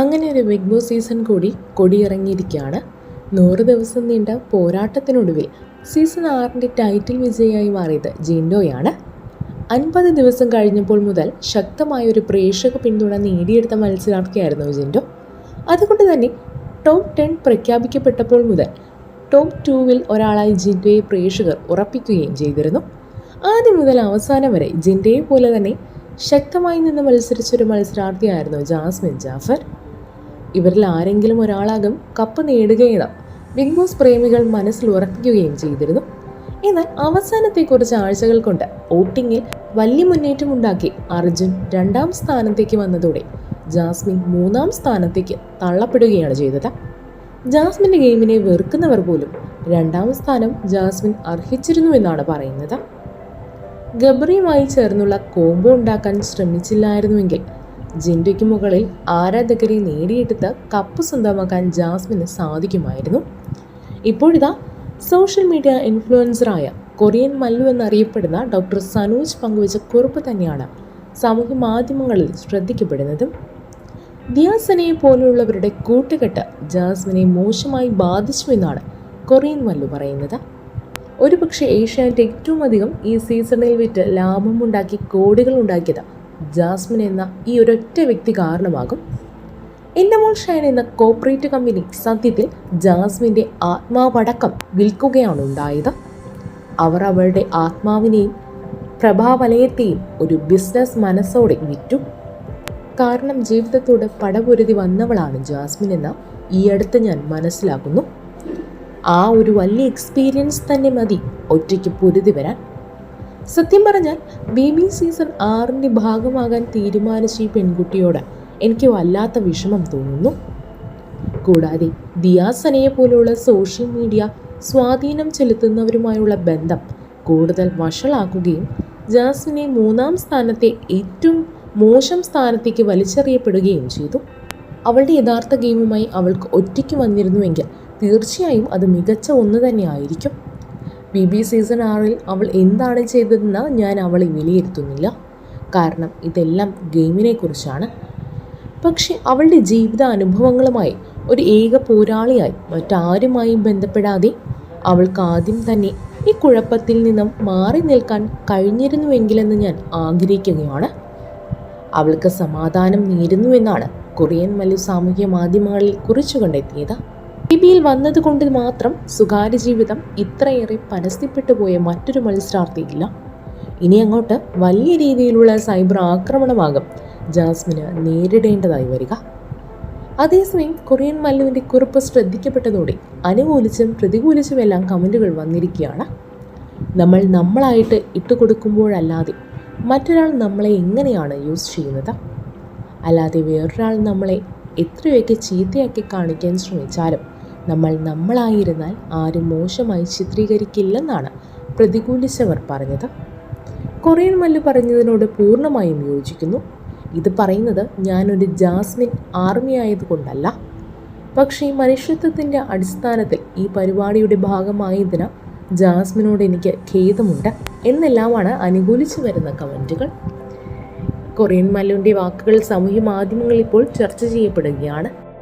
അങ്ങനെ ഒരു big boss season കൂടി കൊടിയിറങ്ങിയിരിക്കുകയാണ്. നൂറ് ദിവസം നീണ്ട പോരാട്ടത്തിനൊടുവിൽ സീസൺ ആറിന്റെ ടൈറ്റിൽ വിജയിയായി മാറിയത് ജിൻഡോയാണ്. അൻപത് ദിവസം കഴിഞ്ഞപ്പോൾ മുതൽ ശക്തമായ ഒരു പ്രേക്ഷക പിന്തുണ നേടിയെടുത്ത മത്സരാർത്ഥിയായിരുന്നു ജിൻഡോ. അതുകൊണ്ട് തന്നെ ടോപ്പ് ടെൻ പ്രഖ്യാപിക്കപ്പെട്ടപ്പോൾ മുതൽ ടോപ്പ് ടൂവിൽ ഒരാളായി ജിൻഡോയെ പ്രേക്ഷകർ ഉറപ്പിക്കുകയും ചെയ്തിരുന്നു. ആദ്യം മുതൽ അവസാനം വരെ ജിൻഡയെ പോലെ തന്നെ ശക്തമായി നിന്ന് മത്സരിച്ചൊരു മത്സരാർത്ഥിയായിരുന്നു ജാസ്മിൻ ജാഫർ. ഇവരിൽ ആരെങ്കിലും ഒരാളാകും കപ്പ് നേടുകയും ബിഗ് ബോസ് പ്രേമികൾ മനസ്സിൽ ഉറപ്പിക്കുകയും ചെയ്തിരുന്നു. എന്നാൽ അവസാനത്തെ കുറച്ച് ആഴ്ചകൾ കൊണ്ട് വോട്ടിങ്ങിൽ വലിയ മുന്നേറ്റമുണ്ടാക്കി അർജുൻ രണ്ടാം സ്ഥാനത്തേക്ക് വന്നതോടെ ജാസ്മിൻ മൂന്നാം സ്ഥാനത്തേക്ക് തള്ളപ്പെടുകയാണ് ചെയ്തത്. ജാസ്മിന്റെ ഗെയിമിനെ വെറുക്കുന്നവർ പോലും രണ്ടാം സ്ഥാനം ജാസ്മിൻ അർഹിച്ചിരുന്നു എന്നാണ് പറയുന്നത്. ഗബ്രിയുമായി ചേർന്നുള്ള കോംബോ ഉണ്ടാക്കാൻ ശ്രമിച്ചില്ലായിരുന്നുവെങ്കിൽ ജിൻഡയ്ക്ക് മുകളിൽ ആരാധകരെ നേടിയെടുത്ത് കപ്പ് സ്വന്തമാക്കാൻ ജാസ്മിന് സാധിക്കുമായിരുന്നു. ഇപ്പോഴിതാ സോഷ്യൽ മീഡിയ ഇൻഫ്ലുവൻസറായ കൊറിയൻ മല്ലു എന്നറിയപ്പെടുന്ന ഡോക്ടർ സനൂജ് പങ്കുവച്ച കുറിപ്പ് തന്നെയാണ് സാമൂഹ്യ മാധ്യമങ്ങളിൽ ശ്രദ്ധിക്കപ്പെടുന്നതും. ദിയാസനയെ പോലെയുള്ളവരുടെ കൂട്ടുകെട്ട് ജാസ്മിനെ മോശമായി ബാധിച്ചു എന്നാണ് കൊറിയൻ മല്ലു പറയുന്നത്. ഒരുപക്ഷെ ഏഷ്യാനെറ്റ് ഏറ്റവും അധികം ഈ സീസണിൽ വിറ്റ് ലാഭമുണ്ടാക്കി കോടികൾ ഉണ്ടാക്കിയത് ജാസ്മിൻ എന്ന ഈ ഒരൊറ്റ വ്യക്തി കാരണമാകും. എൻഡമോൾ ഷൈൻ എന്ന കോപ്പറേറ്റ് കമ്പനി സത്യത്തിൽ ജാസ്മിന്റെ ആത്മാവടക്കം വിൽക്കുകയാണ് ഉണ്ടായത്. അവർ അവളുടെ ആത്മാവിനെയും പ്രഭാവലയത്തെയും ഒരു ബിസിനസ് മനസ്സോടെ വിറ്റു. കാരണം ജീവിതത്തോട് പടപൊരുതി വന്നവളാണ് ജാസ്മിൻ എന്ന ഈ അടുത്ത് ഞാൻ മനസ്സിലാക്കുന്നു. ആ ഒരു വലിയ എക്സ്പീരിയൻസ് തന്നെ മതി ഒറ്റയ്ക്ക് പൊരുതി വരാൻ. സത്യം പറഞ്ഞാൽ ബേബി സീസൺ ആറിന്റെ ഭാഗമാകാൻ തീരുമാനിച്ച ഈ പെൺകുട്ടിയോട് എനിക്ക് വല്ലാത്ത വിഷമം തോന്നുന്നു. കൂടാതെ ദിയാസനയെ പോലുള്ള സോഷ്യൽ മീഡിയ സ്വാധീനം ചെലുത്തുന്നവരുമായുള്ള ബന്ധം കൂടുതൽ വഷളാക്കുകയും ജാസ്മിനെ മൂന്നാം സ്ഥാനത്തെ ഏറ്റവും മോശം സ്ഥാനത്തേക്ക് വലിച്ചെറിയപ്പെടുകയും ചെയ്തു. അവളുടെ യഥാർത്ഥ ഗെയിമുമായി അവൾക്ക് ഒറ്റയ്ക്ക് വന്നിരുന്നുവെങ്കിൽ തീർച്ചയായും അത് മികച്ച ഒന്ന് തന്നെ ആയിരിക്കും ബി ബി സീസൺ ആറിൽ അവൾ എന്താണ് ചെയ്തതെന്ന് ഞാൻ അവളെ വിലയിരുത്തുന്നില്ല. കാരണം ഇതെല്ലാം ഗെയിമിനെക്കുറിച്ചാണ് പക്ഷേ അവളുടെ ജീവിത അനുഭവങ്ങളുമായി ഒരു ഏക പോരാളിയായി മറ്റാരുമായും ബന്ധപ്പെടാതെ അവൾക്ക് ആദ്യം തന്നെ ഈ കുഴപ്പത്തിൽ നിന്നും മാറി നിൽക്കാൻ കഴിഞ്ഞിരുന്നുവെങ്കിലെന്ന് ഞാൻ ആഗ്രഹിക്കുകയാണ്. അവൾക്ക് സമാധാനം നേരുന്നുവെന്നാണ് കൊറിയൻ മല്ലു സാമൂഹ്യ മാധ്യമങ്ങളിൽ കുറിച്ചു കണ്ടെത്തിയത്. ലിബിയിൽ വന്നതുകൊണ്ട് മാത്രം സ്വകാര്യ ജീവിതം ഇത്രയേറെ പരസ്യപ്പെട്ടു പോയ മറ്റൊരു മത്സരാർത്ഥിയില്ല ഇനി അങ്ങോട്ട് വലിയ രീതിയിലുള്ള സൈബർ ആക്രമണമാകും. ജാസ്മിന് നേരിടേണ്ടതായി വരിക. അതേസമയം കൊറിയൻ മല്ലുവിന്റെ കുറിപ്പ് ശ്രദ്ധിക്കപ്പെട്ടതോടെ അനുകൂലിച്ചും പ്രതികൂലിച്ചുമെല്ലാം കമന്റുകൾ വന്നിരിക്കുകയാണ്. നമ്മൾ നമ്മളായിട്ട് ഇട്ടുകൊടുക്കുമ്പോഴല്ലാതെ മറ്റൊരാൾ നമ്മളെ എങ്ങനെയാണ് യൂസ് ചെയ്യുന്നത്? അല്ലാതെ വേറൊരാൾ നമ്മളെ എത്രയൊക്കെ ചീത്തയാക്കി കാണിക്കാൻ ശ്രമിച്ചാലും നമ്മൾ നമ്മളായിരുന്നാൽ ആരും മോശമായി ചിത്രീകരിക്കില്ലെന്നാണ് പ്രതികൂലിച്ചവർ പറഞ്ഞത്. കൊറിയൻ മല്ലു പറഞ്ഞതിനോട് പൂർണമായും യോജിക്കുന്നു. ഇത് പറയുന്നത് ഞാനൊരു ജാസ്മിൻ ആർമി ആയതുകൊണ്ടല്ല. പക്ഷേ മനുഷ്യത്വത്തിന്റെ അടിസ്ഥാനത്തിൽ ഈ പരിപാടിയുടെ ഭാഗമായതിന് ജാസ്മിനോട് എനിക്ക് ഖേദമുണ്ട് എന്നെല്ലാമാണ് അനുകൂലിച്ചു വരുന്ന കമന്റുകൾ കൊറിയൻ മല്ലുവിന്റെ വാക്കുകൾ സമൂഹ മാധ്യമങ്ങളിൽ ഇപ്പോൾ ചർച്ച ചെയ്യപ്പെടുകയാണ്.